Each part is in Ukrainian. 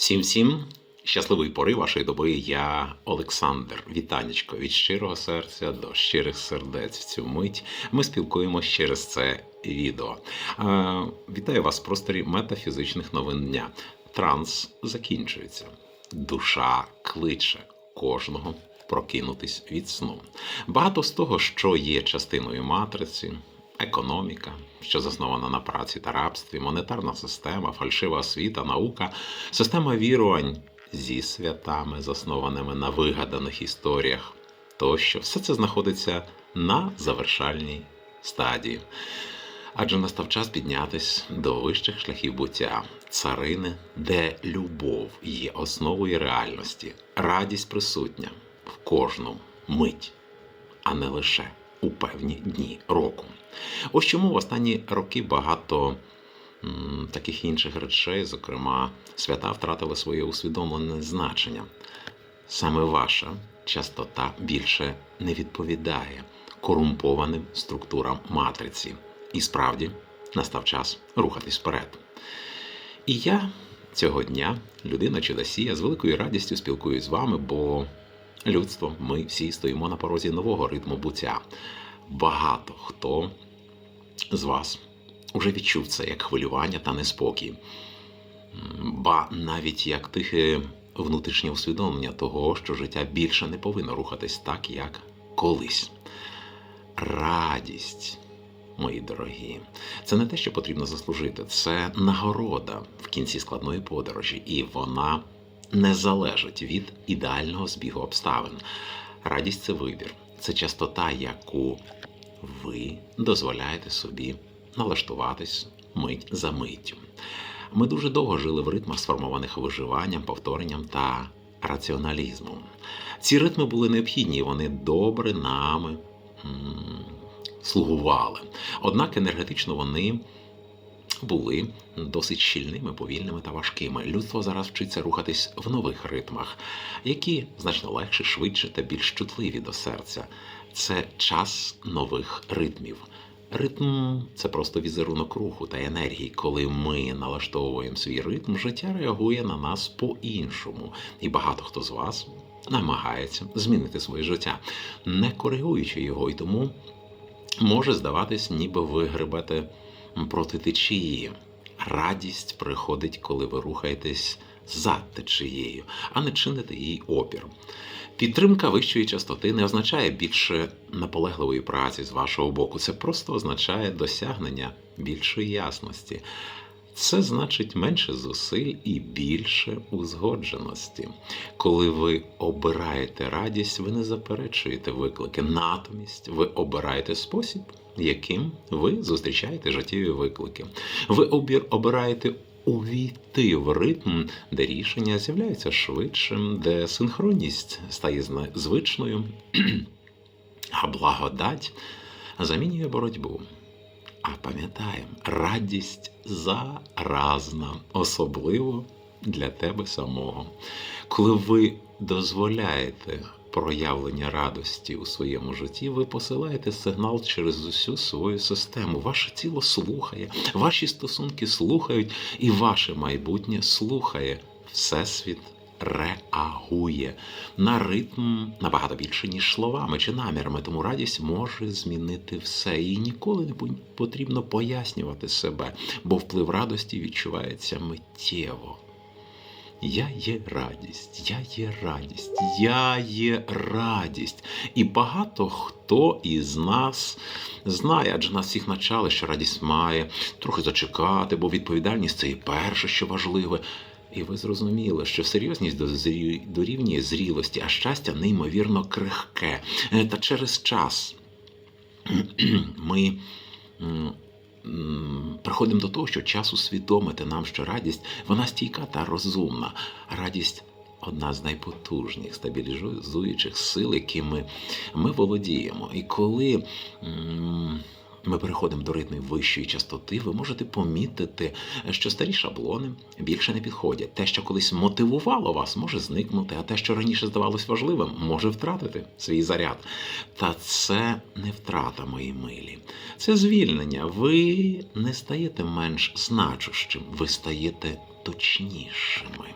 Всім всім щасливої пори вашої доби. Я Олександр. Вітанечко від щирого серця до щирих сердець. В цю мить ми спілкуємося через це відео. Вітаю вас в просторі метафізичних новин дня. Транс закінчується. Душа кличе кожного прокинутись від сну. Багато з того, що є частиною матриці, економіка, що заснована на праці та рабстві, монетарна система, фальшива освіта, наука, система вірувань зі святами, заснованими на вигаданих історіях, тощо все це знаходиться на завершальній стадії. Адже настав час піднятись до вищих шляхів буття, царини, де любов є основою реальності, радість присутня в кожну мить, а не лише у певні дні року. Ось чому в останні роки багато м, таких інших речей, зокрема, свята втратили своє усвідомлене значення. Саме ваша частота більше не відповідає корумпованим структурам матриці. І справді настав час рухатись вперед. І я цього дня, людина чудосія, з великою радістю спілкуюсь з вами, бо людство, ми всі стоїмо на порозі нового ритму буття. Багато хто з вас уже відчув це як хвилювання та неспокій, ба навіть як тихе внутрішнє усвідомлення того, що життя більше не повинно рухатись так, як колись. Радість, мої дорогі, це не те, що потрібно заслужити, це нагорода в кінці складної подорожі, і вона не залежить від ідеального збігу обставин. Радість це вибір, це частота, яку ви дозволяєте собі налаштуватись мить за миттю. Ми дуже довго жили в ритмах, сформованих виживанням, повторенням та раціоналізмом. Ці ритми були необхідні, і вони добре нами м, слугували. Однак енергетично вони були досить щільними, повільними та важкими. Людство зараз вчиться рухатись в нових ритмах, які значно легше, швидше та більш чутливі до серця. Це час нових ритмів. Ритм це просто візерунок руху та енергії. Коли ми налаштовуємо свій ритм, життя реагує на нас по-іншому. І багато хто з вас намагається змінити своє життя, не коригуючи його, і тому може здаватись, ніби ви гребете проти течії. Радість приходить, коли ви рухаєтесь за течією, а не чините їй опір. Підтримка вищої частоти не означає більше наполегливої праці з вашого боку. Це просто означає досягнення більшої ясності. Це значить менше зусиль і більше узгодженості. Коли ви обираєте радість, ви не заперечуєте виклики. Натомість ви обираєте спосіб, яким ви зустрічаєте життєві виклики. Ви обираєте увійти в ритм, де рішення з'являються швидшим, де синхронність стає звичною, а благодать замінює боротьбу. А пам'ятаємо, радість заразна, особливо для тебе самого. Коли ви дозволяєте проявлення радості у своєму житті, ви посилаєте сигнал через усю свою систему. Ваше тіло слухає, ваші стосунки слухають, і ваше майбутнє слухає. Всесвіт реагує на ритм набагато більше, ніж словами чи намірами. Тому радість може змінити все. І ніколи не потрібно пояснювати себе, бо вплив радості відчувається миттєво. Я є радість, я є радість, я є радість. І багато хто із нас знає, адже нас всіх навчали, що радість має трохи зачекати, бо відповідальність це і перше, що важливе. І ви зрозуміли, що серйозність дорівнює зрілості, а щастя неймовірно крихке. Е, Та через час ми приходимо до того, що час усвідомити нам, що радість вона стійка та розумна. Радість одна з найпотужніших стабілізуючих сил, якими ми володіємо. І коли ми переходимо до ритмів вищої частоти, ви можете помітити, що старі шаблони більше не підходять. Те, що колись мотивувало вас, може зникнути, а те, що раніше здавалось важливим, може втратити свій заряд. Та це не втрата, мої милі. Це звільнення. Ви не стаєте менш значущим, ви стаєте точнішими.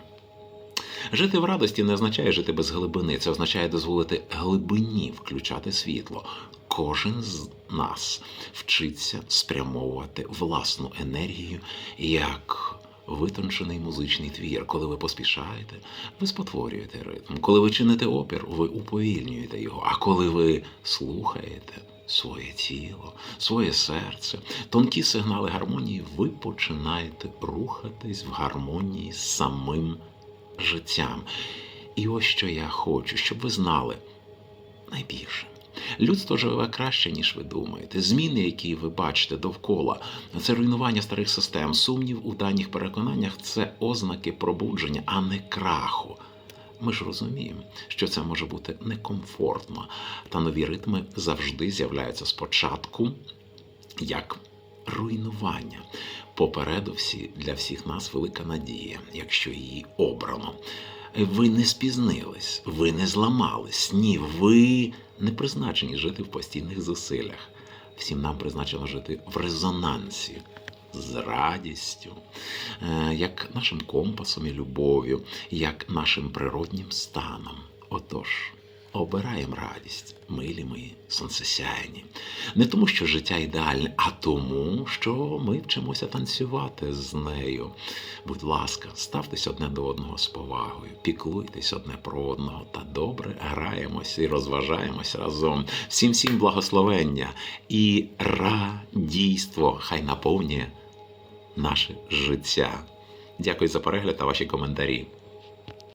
Жити в радості не означає жити без глибини. Це означає дозволити глибині включати світло. Кожен з нас вчиться спрямовувати власну енергію як витончений музичний твір. Коли ви поспішаєте, ви спотворюєте ритм. Коли ви чините опір, ви уповільнюєте його. А коли ви слухаєте своє тіло, своє серце, тонкі сигнали гармонії, ви починаєте рухатись в гармонії з самим життям. І ось що я хочу, щоб ви знали найбільше. Людство живе краще, ніж ви думаєте. Зміни, які ви бачите довкола, це руйнування старих систем, сумнів у даних переконаннях це ознаки пробудження, а не краху. Ми ж розуміємо, що це може бути некомфортно, та нові ритми завжди з'являються спочатку як руйнування. Попереду всі для всіх нас велика надія, якщо її обрано. Ви не спізнились, ви не зламались. Ні, ви не призначені жити в постійних зусиллях. Всім нам призначено жити в резонансі з радістю, е, як нашим компасом і любов'ю, як нашим природнім станом. Отож, обираємо радість, милі мої, сонцесяйні. Не тому, що життя ідеальне, а тому, що ми вчимося танцювати з нею. Будь ласка, ставтесь одне до одного з повагою, піклуйтесь одне про одного та добре граємося і розважаємося разом. Всім всім благословення і радійство хай наповнює наше життя. Дякую за перегляд та ваші коментарі.